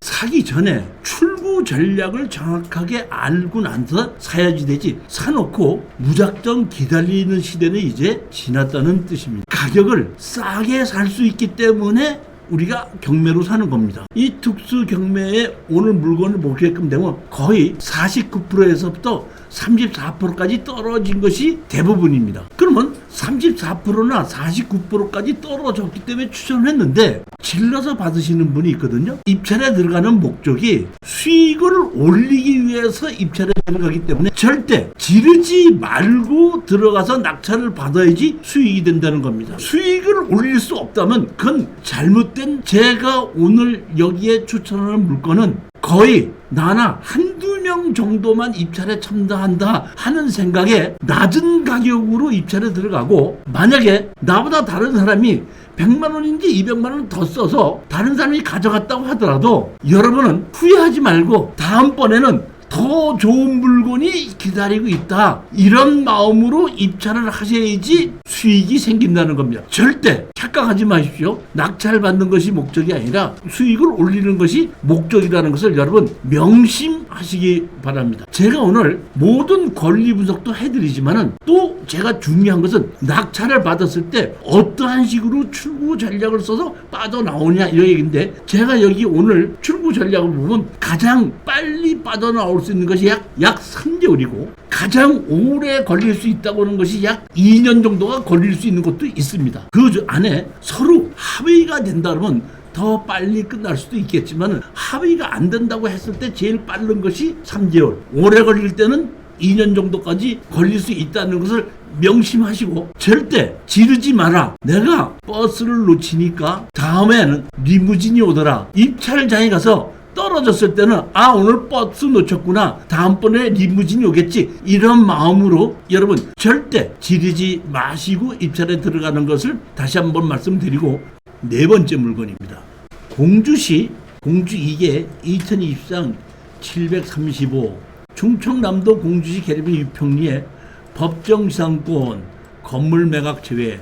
사기 전에 출구 전략을 정확하게 알고 나서 사야지 되지 사놓고 무작정 기다리는 시대는 이제 지났다는 뜻입니다. 가격을 싸게 살 수 있기 때문에 우리가 경매로 사는 겁니다. 이 특수 경매에 오늘 물건을 보게끔 되면 거의 49%에서부터 34%까지 떨어진 것이 대부분입니다. 그러면 34%나 49%까지 떨어졌기 때문에 추천을 했는데 질러서 받으시는 분이 있거든요. 입찰에 들어가는 목적이 수익을 올리기 위해서 입찰에 들어가기 때문에 절대 지르지 말고 들어가서 낙찰을 받아야지 수익이 된다는 겁니다. 수익을 올릴 수 없다면 그건 잘못된 제가 오늘 여기에 추천하는 물건은 거의 나나 한두 명 정도만 입찰에 참가한다 하는 생각에 낮은 가격으로 입찰에 들어가고 만약에 나보다 다른 사람이 100만 원인지 200만 원 더 써서 다른 사람이 가져갔다고 하더라도 여러분은 후회하지 말고 다음번에는 더 좋은 물건이 기다리고 있다. 이런 마음으로 입찰을 하셔야지 수익이 생긴다는 겁니다. 절대 착각하지 마십시오. 낙찰 받는 것이 목적이 아니라 수익을 올리는 것이 목적이라는 것을 여러분 명심 하시기 바랍니다. 제가 오늘 모든 권리 분석도 해드리지만은 또 제가 중요한 것은 낙찰을 받았을 때 어떠한 식으로 출구 전략을 써서 빠져나오냐 이런 얘기인데 제가 여기 오늘 출구 전략을 보면 가장 빨리 빠져나올 수 있는 것이 약, 약 3개월이고 가장 오래 걸릴 수 있다고 하는 것이 약 2년 정도가 걸릴 수 있는 것도 있습니다. 그 안에 서로 합의가 된다 그러면 더 빨리 끝날 수도 있겠지만 합의가 안 된다고 했을 때 제일 빠른 것이 3개월 오래 걸릴 때는 2년 정도까지 걸릴 수 있다는 것을 명심하시고 절대 지르지 마라. 내가 버스를 놓치니까 다음에는 리무진이 오더라. 입찰장에 가서 떨어졌을 때는 아 오늘 버스 놓쳤구나 다음번에 리무진이 오겠지 이런 마음으로 여러분 절대 지르지 마시고 입찰에 들어가는 것을 다시 한번 말씀드리고 네 번째 물건입니다 공주시 공주 이게 2023 735 충청남도 공주시 계룡 유평리에 법정지상권 건물 매각 제외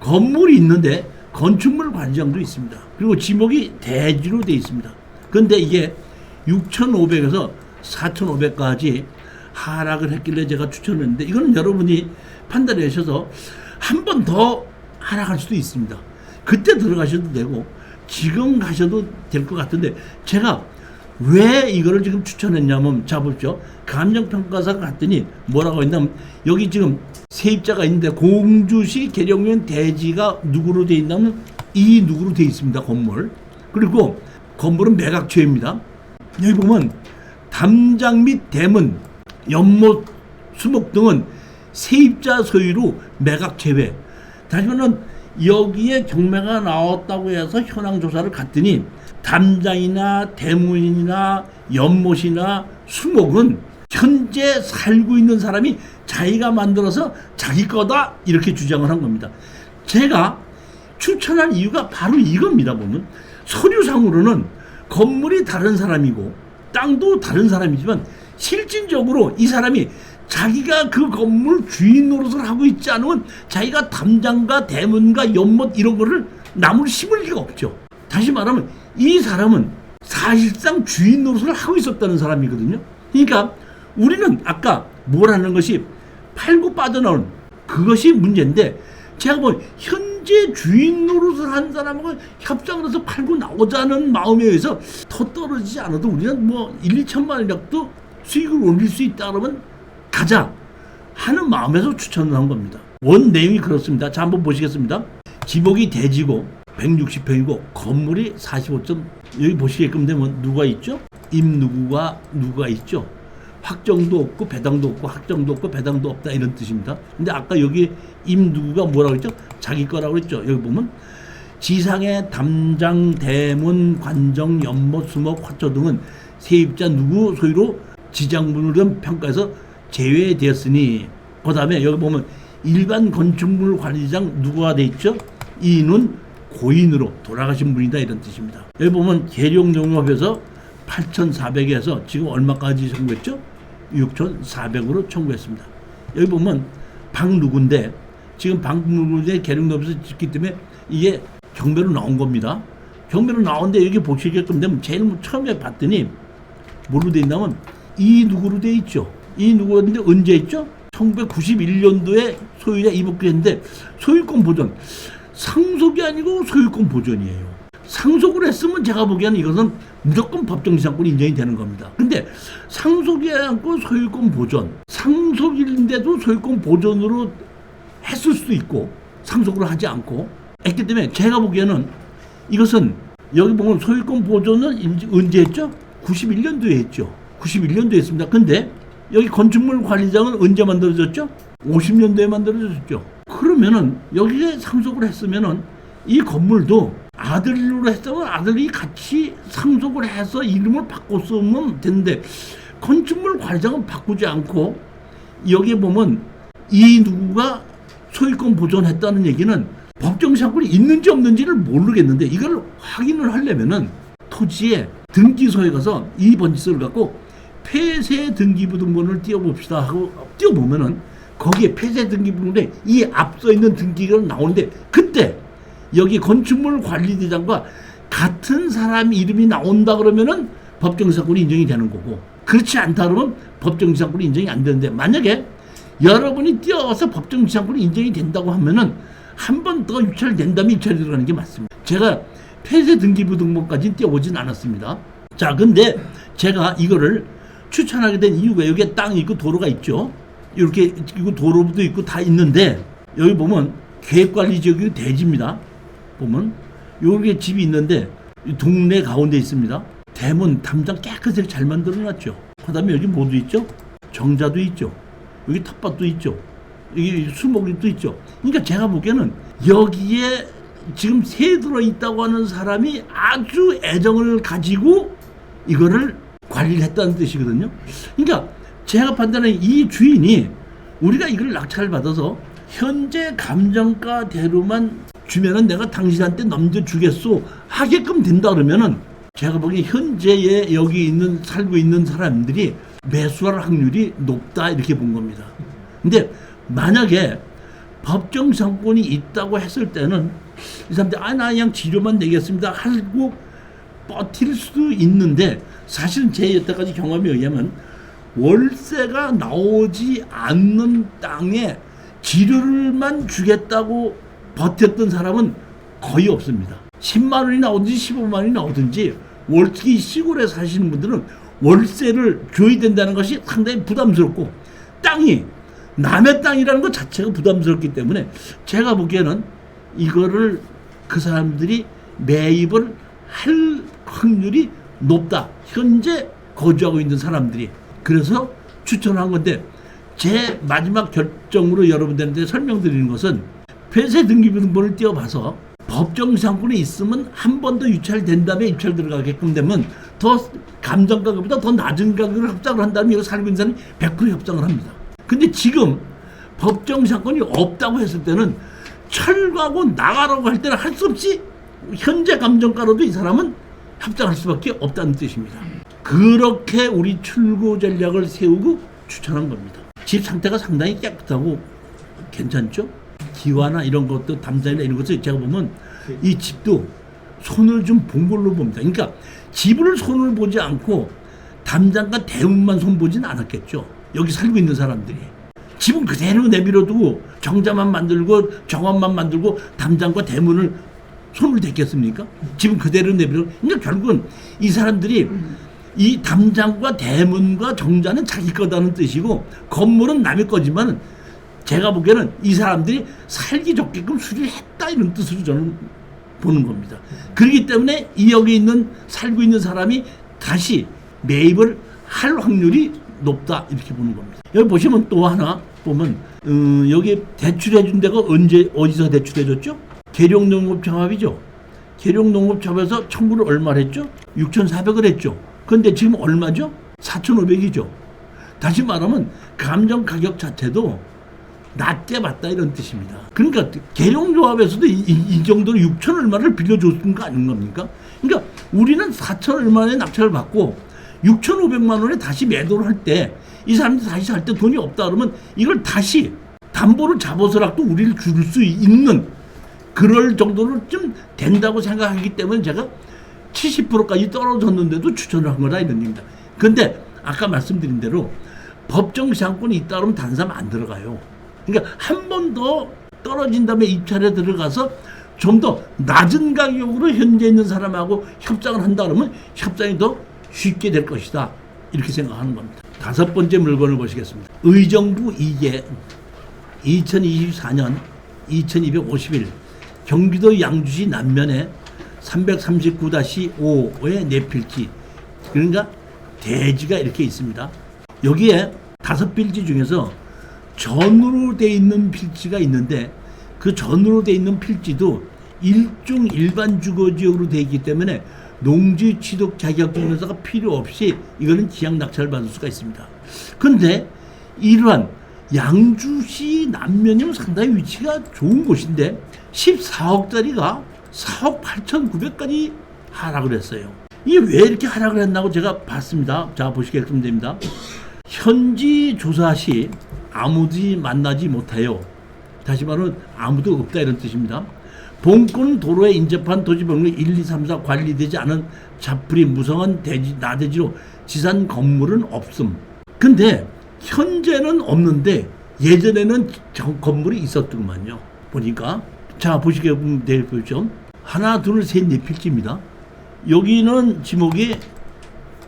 건물이 있는데 건축물 관장도 있습니다. 그리고 지목이 대지로 되어 있습니다. 근데 이게 6,500에서 4,500까지 하락을 했길래 제가 추천했는데 이거는 여러분이 판단해 주셔서 한 번 더 하락할 수도 있습니다. 그때 들어가셔도 되고 지금 가셔도 될 것 같은데 제가 왜 이거를 지금 추천했냐면 자 보십시오. 감정평가사가 갔더니 뭐라고 했냐면 여기 지금 세입자가 있는데 공주시 계룡면 대지가 누구로 돼 있냐면 이 누구로 돼 있습니다. 건물. 그리고 건물은 매각처입니다. 여기 보면 담장 및 대문, 연못, 수목 등은 세입자 소유로 매각 제외. 다시 말하면 여기에 경매가 나왔다고 해서 현황 조사를 갔더니 담장이나 대문이나 연못이나 수목은 현재 살고 있는 사람이 자기가 만들어서 자기 거다 이렇게 주장을 한 겁니다. 제가 추천한 이유가 바로 이겁니다. 보면 서류상으로는 건물이 다른 사람이고 땅도 다른 사람이지만 실질적으로 이 사람이 자기가 그 건물 주인 노릇을 하고 있지 않으면 자기가 담장과 대문과 연못 이런 거를 나무를 심을 리가 없죠. 다시 말하면 이 사람은 사실상 주인 노릇을 하고 있었다는 사람이거든요. 그러니까 우리는 아까 뭐라는 것이 팔고 빠져나온 그것이 문제인데 제가 뭐 현재 주인 노릇을 한 사람하고 협상을 해서 팔고 나오자는 마음에 의해서 더 떨어지지 않아도 우리는 뭐 1, 2천만 원이라도 수익을 올릴 수 있다 그러면 가자 하는 마음에서 추천을 한 겁니다. 원 내용이 그렇습니다. 자 한번 보시겠습니다. 지목이 대지고 160평이고 건물이 45점 여기 보시게끔 되면 누가 있죠? 임 누구가 누가 있죠? 확정도 없고 배당도 없고 확정도 없고 배당도 없다 이런 뜻입니다. 근데 아까 여기 임 누구가 뭐라고 했죠? 자기 거라고 했죠. 여기 보면 지상의 담장, 대문, 관정, 연못, 수목, 화초 등은 세입자 누구 소유로 지장물을 평가해서 제외되었으니 그 다음에 여기 보면 일반 건축물 관리장 누구가 돼 있죠? 이는 고인으로 돌아가신 분이다 이런 뜻입니다. 여기 보면 계룡용업에서 8,400에서 지금 얼마까지 청구했죠? 6,400으로 청구했습니다. 여기 보면 방 누군데 지금 방 누군데 계룡노에서 짓기 때문에 이게 경매로 나온 겁니다. 경매로 나오는데 여기 보시게끔 되면 제일 처음에 봤더니 뭘로 돼 있냐면 이 누구로 돼 있죠. 이 누구였는데 언제 있죠? 1991년도에 소유자 이복했는데 소유권 보존 상속이 아니고 소유권 보존이에요. 상속을 했으면 제가 보기에는 이것은 무조건 법정지상권이 인정이 되는 겁니다. 근데 상속이 않고 소유권 보존, 상속인데도 소유권 보존으로 했을 수도 있고 상속을 하지 않고 했기 때문에 제가 보기에는 이것은 여기 보면 소유권 보존은 언제 했죠? 91년도에 했죠. 91년도에 했습니다. 근데 여기 건축물 관리장은 언제 만들어졌죠? 50년도에 만들어졌죠. 그러면은 여기에 상속을 했으면은 이 건물도 아들로 했으면 아들이 같이 상속을 해서 이름을 바꿨으면 되는데 건축물 관리장은 바꾸지 않고 여기에 보면 이 누구가 소유권 보존했다는 얘기는 법정 사건이 있는지 없는지를 모르겠는데 이걸 확인을 하려면은 토지에 등기소에 가서 이 번지서를 갖고 폐쇄 등기부등본을 띄워봅시다 하고 띄워보면은 거기에 폐쇄 등기부등본에 이 앞서 있는 등기가 나오는데 그때 여기 건축물 관리대장과 같은 사람 이름이 나온다 그러면은 법정사건이 인정이 되는 거고 그렇지 않다 그러면 법정사건이 인정이 안 되는데 만약에 여러분이 뛰어와서 법정지상권이 인정이 된다고 하면은 한 번 더 유찰된 다음에 유찰이 들어가는 게 맞습니다. 제가 폐쇄 등기부 등본까지 띄워보진 않았습니다. 자, 근데 제가 이거를 추천하게 된 이유가 여기에 땅이 있고 도로가 있죠. 이렇게 있고 도로도 있고 다 있는데 여기 보면 계획관리 지역이 대지입니다. 보면 여기 집이 있는데 이 동네 가운데 있습니다. 대문 담장 깨끗하게 잘 만들어 놨죠. 그 다음에 여기 뭐도 있죠? 정자도 있죠. 여기 텃밭도 있죠. 여기 수목도 있죠. 그러니까 제가 보기에는 여기에 지금 새 들어 있다고 하는 사람이 아주 애정을 가지고 이거를 관리를 했다는 뜻이거든요. 그러니까 제가 판단하는 이 주인이 우리가 이걸 낙찰을 받아서 현재 감정가대로만 주면은 내가 당신한테 넘겨주겠소 하게끔 된다 그러면은 제가 보기에 현재에 여기 있는 살고 있는 사람들이 매수할 확률이 높다 이렇게 본 겁니다. 근데 만약에 법정 상권이 있다고 했을 때는 이 사람들 아나 그냥 치료만 내겠습니다 하고 버틸 수도 있는데 사실은 제 여태까지 경험에 의하면 월세가 나오지 않는 땅에 지료를만 주겠다고 버텼던 사람은 거의 없습니다. 10만 원이 나오든지 15만 원이 나오든지 월, 특히 시골에 사시는 분들은 월세를 줘야 된다는 것이 상당히 부담스럽고 땅이 남의 땅이라는 것 자체가 부담스럽기 때문에 제가 보기에는 이거를 그 사람들이 매입을 할 확률이 높다. 현재 거주하고 있는 사람들이. 그래서 추천한 건데 제 마지막 결정으로 여러분들한테 설명드리는 것은 폐쇄 등기부등본을 띄워봐서 법정 상권이 있으면 한 번 더 유찰된 다음에 유찰 들어가게끔 되면 더 감정 가격보다 더 낮은 가격을 협상을 한 다음에 이거 살고 있는 사람이 100% 협상을 합니다. 근데 지금 법정 사건이 없다고 했을 때는 철거하고 나가라고 할 때는 할 수 없이 현재 감정가로도 이 사람은 협상할 수밖에 없다는 뜻입니다. 그렇게 우리 출구 전략을 세우고 추천한 겁니다. 집 상태가 상당히 깨끗하고 괜찮죠? 기와나 이런 것도 담장이나 이런 것을 제가 보면 이 집도 손을 좀 본 걸로 봅니다. 그러니까 집을 손을 보지 않고 담장과 대문만 손 보진 않았겠죠. 여기 살고 있는 사람들이. 집은 그대로 내밀어두고 정자만 만들고 정원만 만들고 담장과 대문을 손을 댔겠습니까? 집은 그대로 내밀어. 그러니까 결국은 이 사람들이 이 담장과 대문과 정자는 자기 거다는 뜻이고 건물은 남의 거지만 제가 보기에는 이 사람들이 살기 좋게끔 수리했다 이런 뜻으로 저는 보는 겁니다. 그렇기 때문에 이 여기 있는 살고 있는 사람이 다시 매입을 할 확률이 높다 이렇게 보는 겁니다. 여기 보시면 또 하나 보면 음, 여기 대출해 준 데가 언제 어디서 대출해 줬죠? 계룡농업창업이죠. 계룡농업창업에서 청구를 얼마 했죠? 6,400을 했죠. 그런데 지금 얼마죠? 4,500이죠. 다시 말하면 감정 가격 자체도 낮게 받다 이런 뜻입니다. 그러니까 계룡조합에서도 이, 이, 이 정도로 6천 얼마를 빌려줬던 거 아닌 겁니까? 그러니까 우리는 4천 얼마의 낙찰을 받고 6,500만 원에 다시 매도를 할 때 이 사람들이 다시 살 때 돈이 없다 그러면 이걸 다시 담보를 잡아서라도 우리를 줄 수 있는 그럴 정도로 좀 된다고 생각하기 때문에 제가 70%까지 떨어졌는데도 추천을 한 거다 이런 얘기입니다. 근데 아까 말씀드린 대로 법정 시장권이 있다 그러면 다른 안 들어가요. 그러니까 한 번 더 떨어진 다음에 입찰에 들어가서 좀 더 낮은 가격으로 현재 있는 사람하고 협상을 한다 그러면 협상이 더 쉽게 될 것이다. 이렇게 생각하는 겁니다. 다섯 번째 물건을 보시겠습니다. 의정부 2개 2024년 2251 경기도 양주시 남면에 339-5의 내필지 그러니까 대지가 이렇게 있습니다. 여기에 다섯 필지 중에서 전으로 돼 있는 필지가 있는데 그 전으로 돼 있는 필지도 일종 일반 주거 지역으로 돼 있기 때문에 농지 취득 자격증 인서가 필요 없이 이거는 지역 낙찰을 받을 수가 있습니다. 근데 이러한 양주시 남면이면 상당히 위치가 좋은 곳인데 14억짜리가 4억 8,900까지 하락을 했어요. 이게 왜 이렇게 하락을 했나고 제가 봤습니다. 자, 보시겠으면 됩니다. 현지 조사 시 아무도 만나지 못해요. 다시 말하면 아무도 없다 이런 뜻입니다. 본권 도로에 인접한 도시병력 1, 2, 3, 4 관리되지 않은 자풀이 무성한 대지, 나대지로 지산 건물은 없음. 근데 현재는 없는데 예전에는 저 건물이 있었더구만요. 보니까 자 보시게 될 거죠. 하나, 둘, 셋, 네 필지입니다. 여기는 지목이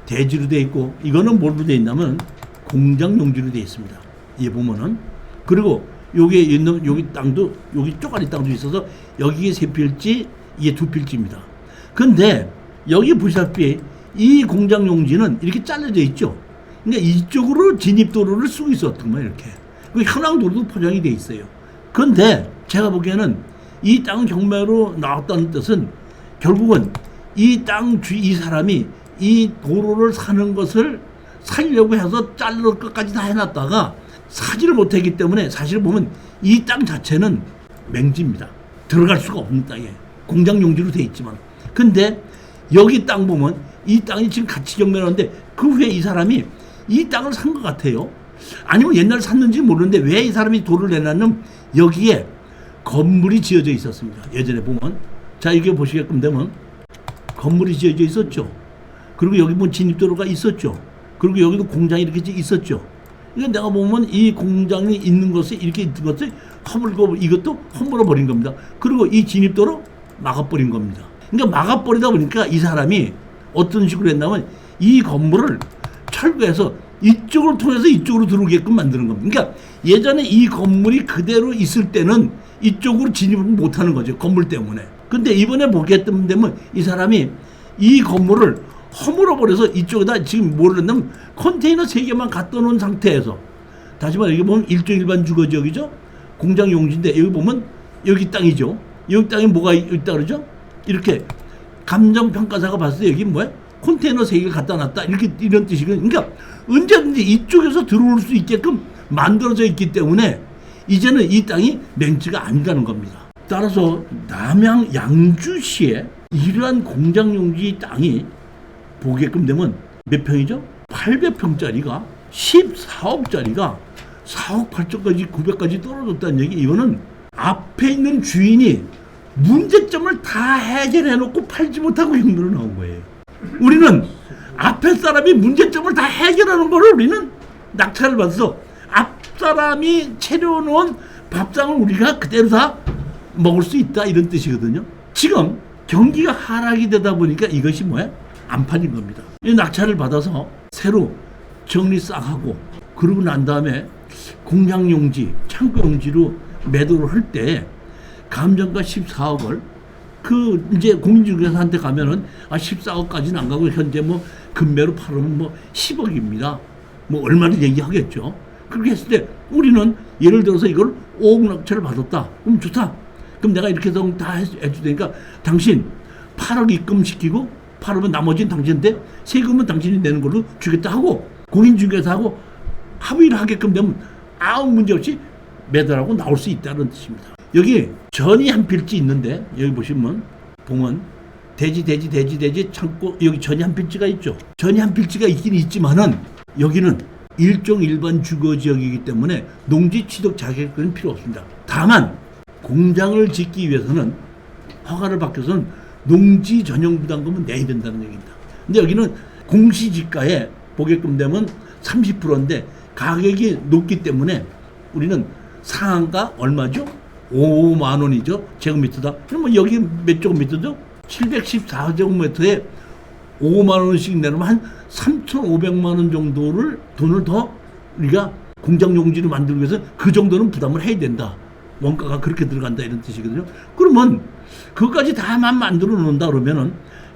대지로 돼 있고 이거는 뭘로 돼 있냐면 공장 용지로 돼 있습니다. 이 보면은 그리고 여기에 있는 여기 땅도 여기 쪼가리 땅도 있어서 여기에 세 필지 이게 두 필지입니다. 근데 여기 보시다시피 이 공장 용지는 이렇게 잘려져 있죠. 그러니까 이쪽으로 진입도로를 쓰고 있었던 거예요 이렇게. 그 현황도로도 포장이 돼 있어요. 근데 제가 보기에는 이 땅 경매로 나왔다는 뜻은 결국은 이 땅 주 이 사람이 이 도로를 사는 것을 살려고 해서 잘라 끝까지 다 해놨다가 사지를 못했기 때문에 사실 보면 이 땅 자체는 맹지입니다. 들어갈 수가 없는 땅에 공장 용지로 돼 있지만 근데 여기 땅 보면 이 땅이 지금 같이 경매하는데 그 후에 이 사람이 이 땅을 산 것 같아요. 아니면 옛날에 샀는지 모르는데 왜 이 사람이 도를 내놨냐면 여기에 건물이 지어져 있었습니다. 예전에 보면 자 이게 보시게끔 되면 건물이 지어져 있었죠. 그리고 여기 뭐 진입도로가 있었죠. 그리고 여기도 공장이 이렇게 있었죠. 이거 내가 보면 이 공장이 있는 것을 이렇게 있는 것을 허물고 이것도 허물어 버린 겁니다. 그리고 이 진입도로 막아버린 겁니다. 그러니까 막아버리다 보니까 이 사람이 어떤 식으로 했냐면 이 건물을 철거해서 이쪽을 통해서 이쪽으로 들어오게끔 만드는 겁니다. 그러니까 예전에 이 건물이 그대로 있을 때는 이쪽으로 진입을 못하는 거죠. 건물 때문에. 근데 이번에 보게 되면 이 사람이 이 건물을 허물어 버려서 이쪽에다 지금 했냐면 컨테이너 세 개만 갖다 놓은 상태에서 다시 말해 여기 보면 일종 일반 주거 지역이죠. 공장 용지인데 여기 보면 여기 땅이죠. 여기 땅에 뭐가 있- 있다 그러죠? 이렇게 감정 평가사가 봤을 때 여기 뭐야? 컨테이너 세 개 갖다 놨다 이렇게 이런 뜻이거든요. 그러니까 언제든지 이쪽에서 들어올 수 있게끔 만들어져 있기 때문에 이제는 이 땅이 맹지가 아니라는 겁니다. 따라서 남양 양주시에 이러한 공장 용지 땅이 보게끔 되면 몇 평이죠? 800평짜리가 14억짜리가 4억 8천까지 900까지 떨어졌다는 얘기 이거는 앞에 있는 주인이 문제점을 다 해결해 놓고 팔지 못하고 경매로 나온 거예요. 우리는 앞에 사람이 문제점을 다 해결하는 거를 우리는 낙찰을 받아서 앞 사람이 차려놓은 밥상을 우리가 그대로 다 먹을 수 있다 이런 뜻이거든요. 지금 경기가 하락이 되다 보니까 이것이 뭐야? 안 팔린 겁니다. 이 낙찰을 받아서 새로 정리 싹 하고 그러고 난 다음에 공장 용지, 창고 용지로 매도를 할 때 감정가 14억을 그 이제 공인중개사한테 가면은 아 14억까지는 안 가고 현재 뭐 금매로 팔으면 뭐 10억입니다. 뭐 얼마를 얘기하겠죠. 그렇게 했을 때 우리는 예를 들어서 이걸 5억 낙찰을 받았다. 그럼 좋다. 그럼 내가 이렇게 해서 다 해- 해주니까 당신 8억 입금시키고 팔으면 나머지는 당신한테 세금은 당신이 내는 걸로 주겠다 하고 공인중개사하고 합의를 하게끔 되면 아무 문제 없이 매달하고 나올 수 있다는 뜻입니다. 여기 전이 한 필지 있는데 여기 보시면 보면 대지 대지 대지 대지 창고 여기 전이 한 필지가 있죠. 전이 한 필지가 있긴 있지만은 여기는 일종 일반 주거 지역이기 때문에 농지 취득 자격은 필요 없습니다. 다만 공장을 짓기 위해서는 허가를 받고서는 농지 전용 부담금은 내야 된다는 얘기입니다. 근데 여기는 공시지가에 보게끔 되면 30%인데 가격이 높기 때문에 우리는 상한가 얼마죠? 5만 원이죠. 제곱미터다. 그러면 여기 몇 제곱미터죠? 714제곱미터에 5만 원씩 내놓으면 한 3,500만 원 정도를 돈을 더 우리가 공장 용지를 만들기 위해서 그 정도는 부담을 해야 된다. 원가가 그렇게 들어간다 이런 뜻이거든요. 그러면 그것까지 다만 만들어 놓는다 그러면은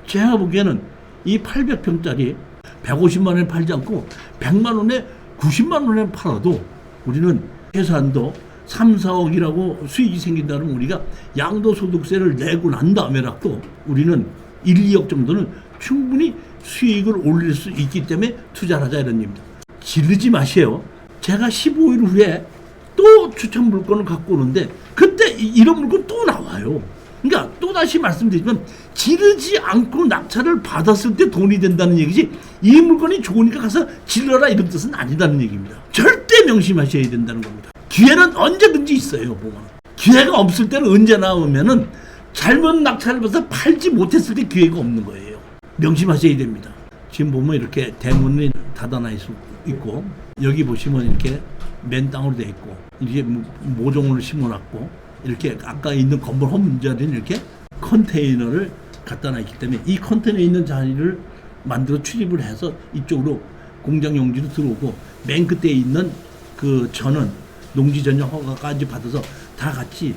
제가 보기에는 이 800평짜리 150만 원에 팔지 않고 100만 원에 90만 원에 팔아도 우리는 예산도 3, 4억이라고 수익이 생긴다면 우리가 양도소득세를 내고 난 다음에라도 우리는 1, 2억 정도는 충분히 수익을 올릴 수 있기 때문에 투자를 하자 이런 얘기입니다. 지르지 마세요. 제가 15일 후에 또 추천 물건을 갖고 오는데 그때 이- 이런 물건 또 나와요. 그러니까 또 다시 말씀드리지만 지르지 않고 낙찰을 받았을 때 돈이 된다는 얘기지 이 물건이 좋으니까 가서 질러라 이런 뜻은 아니다는 얘기입니다. 절대 명심하셔야 된다는 겁니다. 기회는 언제든지 있어요. 보면 기회가 없을 때는 언제 나오면은 잘못 낙찰을 받아서 팔지 못했을 때 기회가 없는 거예요. 명심하셔야 됩니다. 지금 보면 이렇게 대문이 닫아놔 있- 있고 여기 보시면 이렇게 맨 땅으로 돼 있고 이게 모종을 심어놨고 이렇게 아까 있는 건물 홈 자리는 이렇게 컨테이너를 갖다 놔있기 때문에 이 컨테이너에 있는 자리를 만들어 출입을 해서 이쪽으로 공장 용지로 들어오고 맨 끝에 있는 그 전은 농지 전용 허가까지 받아서 다 같이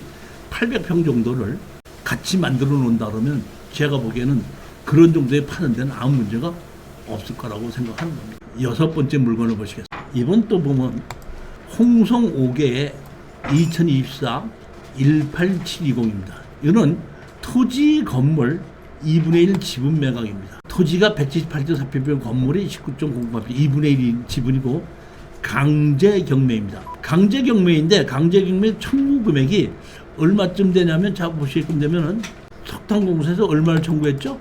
800평 정도를 같이 만들어 놓는다 그러면 제가 보기에는 그런 정도에 파는 데는 아무 문제가 없을 거라고 생각하는 겁니다. 여섯 번째 물건을 보시겠습니다. 이번 또 보면 홍성 5개의 2024 18720입니다. 이거는 토지 건물 2분의 1 지분 매각입니다. 토지가 178.4평 건물이 19.08평 2분의 1이 지분이고 강제 경매입니다. 강제 경매인데 강제 경매 청구 금액이 얼마쯤 되냐면 자 보시게끔 되면은 석탄공사에서 얼마를 청구했죠?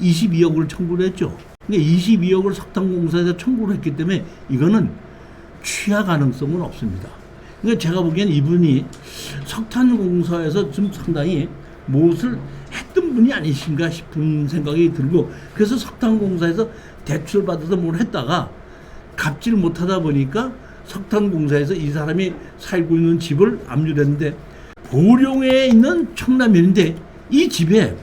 22억을 청구를 했죠. 근데 22억을 석탄공사에서 청구를 했기 때문에 이거는 취하 가능성은 없습니다. 그러니까 제가 보기엔 이분이 석탄공사에서 좀 상당히 무엇을 했던 분이 아니신가 싶은 생각이 들고 그래서 석탄공사에서 대출 받아서 뭘 했다가 갚질 못하다 보니까 석탄 공사에서 이 사람이 살고 있는 집을 압류했는데 보령에 있는 청라면인데 이 집에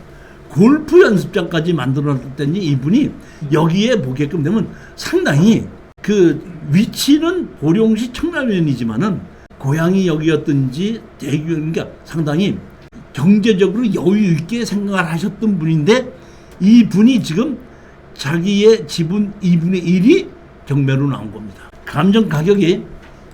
골프 연습장까지 만들어놨더니 이분이 여기에 보게끔 되면 상당히 그 위치는 보령시 청라면이지만은 고향이 여기였든지 대교 그러니까 상당히 경제적으로 여유 있게 생각을 하셨던 분인데 이 분이 지금 자기의 지분 2분의 1이 경매로 나온 겁니다. 감정 가격이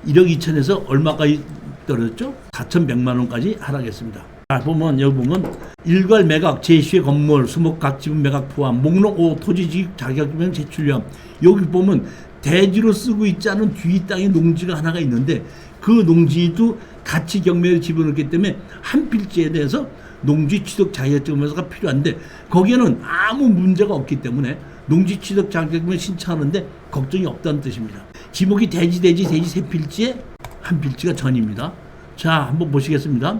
1억 2천에서 얼마까지 떨어졌죠? 4,100만 원까지 하락했습니다. 자, 보면 여기 보면 일괄 매각, 제시의 건물, 수목 각 지분 매각 포함, 목록 5 토지직 자격증명 제출령. 여기 보면 대지로 쓰고 있지 않은 뒤 땅에 농지가 하나가 있는데 그 농지도 같이 경매를 집어넣기 때문에 한 필지에 대해서 농지 취득 자격증명서가 필요한데 거기에는 아무 문제가 없기 때문에 농지 취득 자격증명 신청하는데 걱정이 없다는 뜻입니다. 지목이 대지 대지 대지 세 필지에 한 필지가 전입니다. 자 한번 보시겠습니다.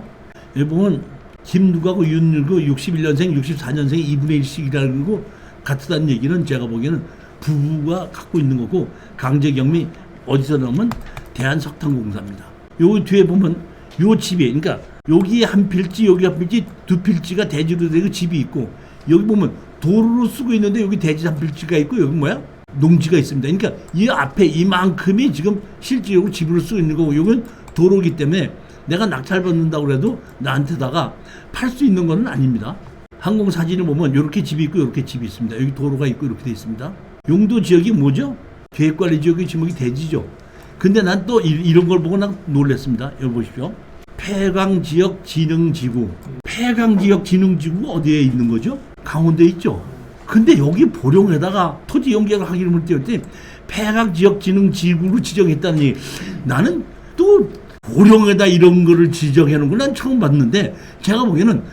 여기 보면 김누가고 윤누고 61년생 64년생 2분의 1씩이라고 같다는 얘기는 제가 보기에는 부부가 갖고 있는 거고 강제경미 어디서 나오면 대한석탄공사입니다. 요 뒤에 보면 요 집이 그러니까 여기 한 필지 여기 한 필지 두 필지가 대지로 되고 집이 있고 여기 보면 도로로 쓰고 있는데 여기 대지 한 필지가 있고 여기 뭐야 농지가 있습니다. 그러니까 이 앞에 이만큼이 지금 실질적으로 집으로 쓰고 있는 거고 여기는 도로기 때문에 내가 낙찰 받는다고 해도 나한테다가 팔 수 있는 거는 아닙니다. 항공 사진을 보면 이렇게 집이 있고 이렇게 집이 있습니다. 여기 도로가 있고 이렇게 돼 있습니다. 용도 지역이 뭐죠? 계획관리 지역의 지목이 대지죠. 근데 난 또 이런 걸 보고 난 놀랐습니다. 여기 보십시오. 폐광 지역 진흥 지구. 폐광 지역 진흥 지구가 어디에 있는 거죠? 강원도에 있죠. 근데 여기 보령에다가 토지 연계를 하기를 띄웠더니 폐광 지역 진흥 지구로 지정했다니 나는 또 보령에다 이런 거를 지정해 놓은 걸 난 처음 봤는데 제가 보기에는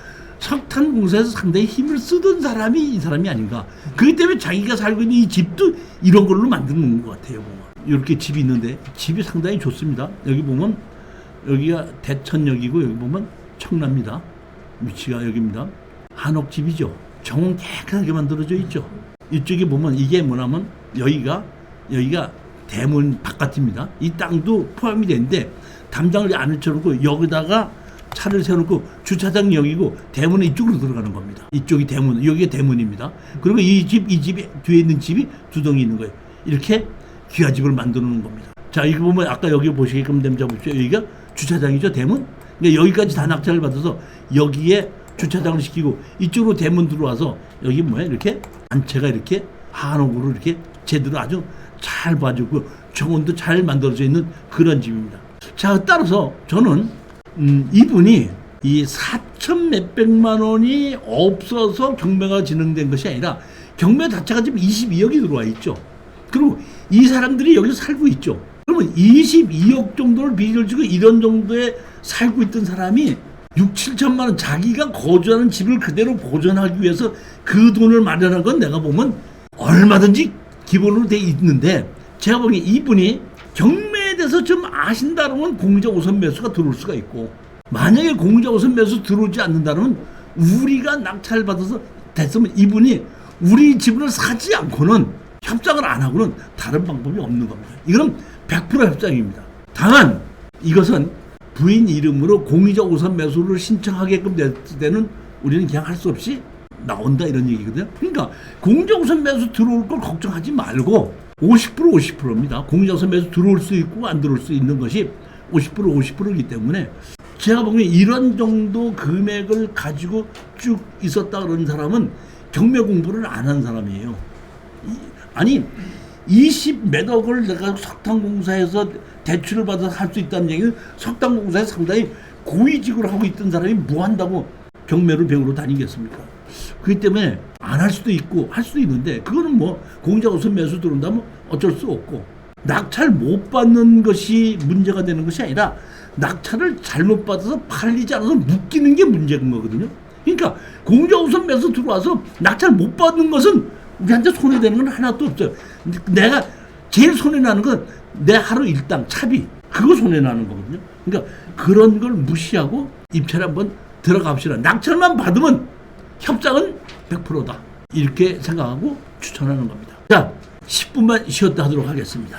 석탄 공사에서 상당히 힘을 쓰던 사람이 이 사람이 아닌가. 그렇기 때문에 자기가 살고 있는 이 집도 이런 걸로 만드는 것 같아요. 보면. 이렇게 집이 있는데 집이 상당히 좋습니다. 여기 보면 여기가 대천역이고 여기 보면 청라입니다. 위치가 여기입니다. 한옥집이죠. 정원 깨끗하게 만들어져 있죠. 이쪽에 보면 이게 뭐냐면 여기가 여기가 대문 바깥입니다. 이 땅도 포함이 되는데 담장을 안에 쳐놓고 여기다가 차를 세워놓고 주차장 여기고 대문은 이쪽으로 들어가는 겁니다. 이쪽이 대문, 여기가 대문입니다. 그리고 이 집, 이 집이 뒤에 있는 집이 두 동이 있는 거예요. 이렇게 귀하 집을 만들어 놓은 겁니다. 자, 이거 보면 아까 여기 보시게끔 되면 잡으십시오. 여기가 주차장이죠, 대문. 그러니까 여기까지 다 낙찰을 받아서 여기에 주차장을 시키고 이쪽으로 대문 들어와서 여기 뭐야 이렇게 안채가 이렇게 한옥으로 이렇게 제대로 아주 잘 봐주고 정원도 잘 만들어져 있는 그런 집입니다. 자 따라서 저는 음, 이분이 이 4천 몇백만 원이 없어서 경매가 진행된 것이 아니라 경매 자체가 지금 22억이 들어와 있죠. 그리고 이 사람들이 여기서 살고 있죠. 그러면 22억 정도를 빚을 지고 이런 정도에 살고 있던 사람이 6, 7천만 원 자기가 거주하는 집을 그대로 보존하기 위해서 그 돈을 마련한 건 내가 보면 얼마든지 기본으로 돼 있는데 제가 보기엔 이분이 경매에 대해서 좀 아신다면 공자 우선 매수가 들어올 수가 있고 만약에 공자 우선 매수 들어오지 않는다면 우리가 낙찰 받아서 됐으면 이분이 우리 집을 사지 않고는 협상을 안 하고는 다른 방법이 없는 겁니다. 이거는 100% 협상입니다. 다만 이것은 부인 이름으로 공의적 우선 매수를 신청하게끔 됐을 때는 우리는 그냥 할 수 없이 나온다 이런 얘기거든요. 그러니까 공의적 우선 매수 들어올 걸 걱정하지 말고 50% 50%입니다. 공의적 우선 매수 들어올 수 있고 안 들어올 수 있는 것이 50% 50%이기 때문에 제가 보기엔 이런 정도 금액을 가지고 쭉 있었다 그런 사람은 경매 공부를 안 한 사람이에요. 이- 아니 20몇 억을 내가 석탄공사에서 대출을 받아서 할 수 있다는 얘기는 석탄공사에 상당히 고위직을 하고 있던 사람이 뭐 한다고 경매를 배우러 다니겠습니까? 그렇기 때문에 안 할 수도 있고 할 수도 있는데 그거는 뭐 공자 우선 매수 들어온다면 어쩔 수 없고 낙찰 못 받는 것이 문제가 되는 것이 아니라 낙찰을 잘못 받아서 팔리지 않아서 묶이는 게 문제인 거거든요. 그러니까 공자 우선 매수 들어와서 낙찰 못 받는 것은 우리한테 손해되는 건 하나도 없어요. 내가 제일 손해나는 건 내 하루 일당 차비 그거 손해나는 거거든요. 그러니까 그런 걸 무시하고 입찰 한번 들어갑시다. 낙찰만 받으면 협상은 100%다. 이렇게 생각하고 추천하는 겁니다. 자, 10분만 쉬었다 하도록 하겠습니다.